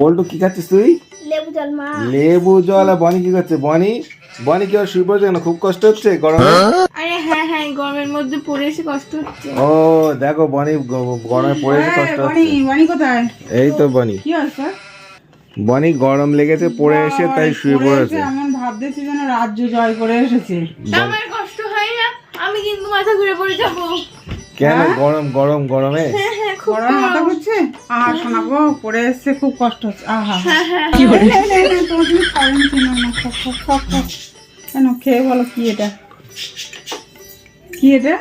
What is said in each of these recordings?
পল্টু কি খাচ্ছিস তুই? লেবু জল মা। লেবু জল। আর বনি কি করছে বনি? বনি কি আর শুয়ে পড়ছে কেন? খুব কষ্ট হচ্ছে গরমে? আরে হ্যাঁ হ্যাঁ গরমের মধ্যে পড়ে এসে কষ্ট হচ্ছে। ও দেখো বনি গরমে পড়ে এসে কষ্ট হচ্ছে। বানি কোথায়? এই তো বনি। কি হয়েছে বনি গরম লেগেছে পড়ে এসে তাই শুয়ে পড়েছে। এসে এমন ভাবতেছি যেন রাজ্য জয় করে এসেছে। আমার কষ্ট হয় না আমি কিন্তু মাথা ঘুরে পড়ে যাব। কেন গরম গরম গরমে? হ্যাঁ মাথা করছে আহা শোনা পড়ে এসছে খুব কষ্ট হচ্ছে। আহা। কি বলে তোমার তুমি খাবেন কি না না খাও, খাও, খাও, খাও। কেন খেয়ে বলো কি এটা? কি এটা?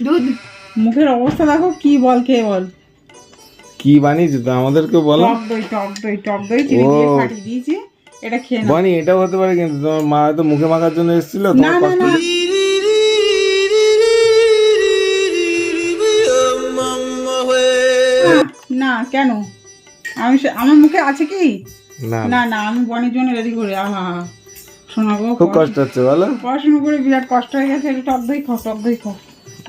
দুধ। মুখের অবস্থা দেখো কি বল খেয়ে বল। কি বানিয়েছো তো? আমাদেরকে বলো। টক দই টক দই টক দই চিনি দিয়ে ফাটিয়ে দিয়েছি। এটা খেয়ে বনি এটাও হতে পারে কিন্তু তোমার মা হয়তো মুখে মাখার জন্য এসেছিল না তোমার কষ্ট কেন? আমি আমার মুখে আছে কি? না। না না আমি বনের জন্য রেডি করি। আহা শোনা খুব কষ্ট হচ্ছে বলো। পড়াশোনা করে বিরাট কষ্ট হয়ে গেছে একটু টক দই খাও টক দই খাও।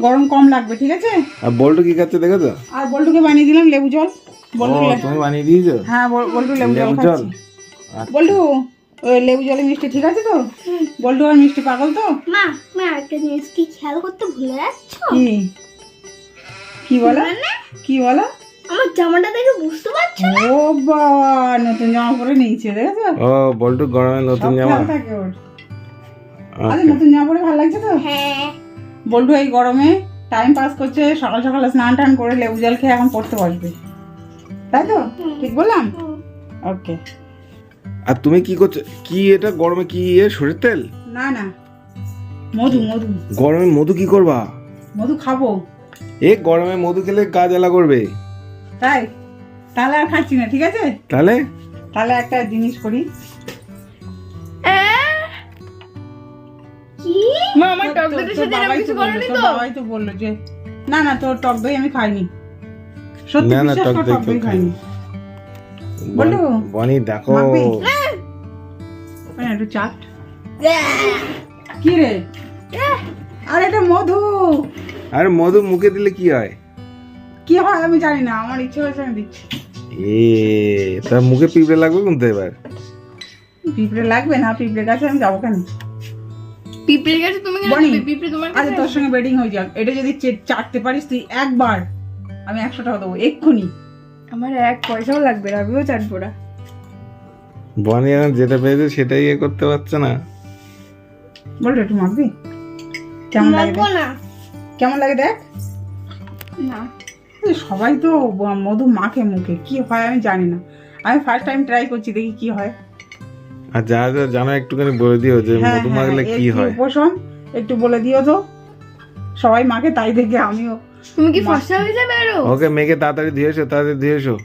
গরম কম লাগবে ঠিক আছে? আর বল্টু কি খাচ্ছে দেখেছ? আর বল্টুকে বানিয়ে দিলাম লেবু জল। বল্টু তুমি বানিয়ে দিয়েছ? হ্যাঁ বল্টু লেবু জল লেবু বল্টু ওই লেবু জলে মিষ্টি ঠিক আছে তো? বল্টু আর মিষ্টি পাগল তো? মা মা একটা জিনিস কি খেয়াল করতে ভুলে যাচ্ছ? কি? কি বলো? কি বলো? আমার জামাটা দেখে বুঝতে পারছ ও বাবা নতুন জামা পরে নিয়েছে দেখেছ? ও বল্টু গরমে নতুন জামা। থাকে ওর। আরে আচ্ছা। নতুন জামা পরে ভালো লাগছে তো? হ্যাঁ। বল্টু এই গরমে টাইম পাস করছে সকাল সকাল স্নান টান করে লেবু জল খেয়ে এখন পড়তে বসবে। তাই তো? ঠিক বললাম? ওকে আর তুমি কি করছ? কি এটা গরমে কি এ শরীর তেল? না না। মধু মধু। গরমে মধু কি করবা? মধু খাব। এ গরমে মধু খেলে গা জ্বালা করবে। তাই? তাহলে আর খাচ্ছি না ঠিক আছে? তাহলে? তাহলে একটা জিনিস করি। কি? মা আমার টক তোর- দইয়ের তোর সাথে এরকম বাবাই কিছু তো বলল, করনি তোর তো বাবাই তো বলল যে না না তোর টক দই আমি খাইনি। সত্যি না, না, টক দই টক দই কেউ খাইনি। বলো। বনি দেখো। মাখবি? একটু চাট। কি রে? আরে এটা মধু। আর মধু মুখে দিলে কি হয়? কি হয় আমি জানি না আমার ইচ্ছে হয়েছে আমি দিচ্ছি। এ তার মুখে পিঁপড়ে লাগবে কিন্তু এবার? পিঁপড়ে লাগবে না পিঁপড়ে গাছে আমি যাব কেন? পিঁপড়ের কাছে তুমি কেন বনি। পিঁপড়ে তোমার আরে তোর সঙ্গে বেডিং হয়ে যাক। এটা যদি চাটতে পারিস তুই একবার আমি একশো টাকা দেবো এক্ষুনি। আমার এক পয়সাও লাগবে না আমিও চাটবো না। বনি এখন যেটা পেয়েছে সেটাই ইয়ে করতে পারছে না। বলতো একটু মাখবি? কেমন লাগে দেখ? না। কেমন লাগে দেখ? না। সবাই তো মধু মাখে মুখে কি হয় আমি জানি না। আমি ফার্স্ট টাইম ট্রাই করছি দেখি কি হয়। আর যা যা জানো একটুখানি বলে দিও যে হ্যাঁ, মধু হ্যাঁ, মাখলে কি হয়। উপশম একটু বলে দিও তো। সবাই মাকে তাই দেখে আমিও তুমি কি ফসা হয়ে যাবে আরও? ওকে মেখে তাড়াতাড়ি ধুয়ে এসো তাড়াতাড়ি এসো।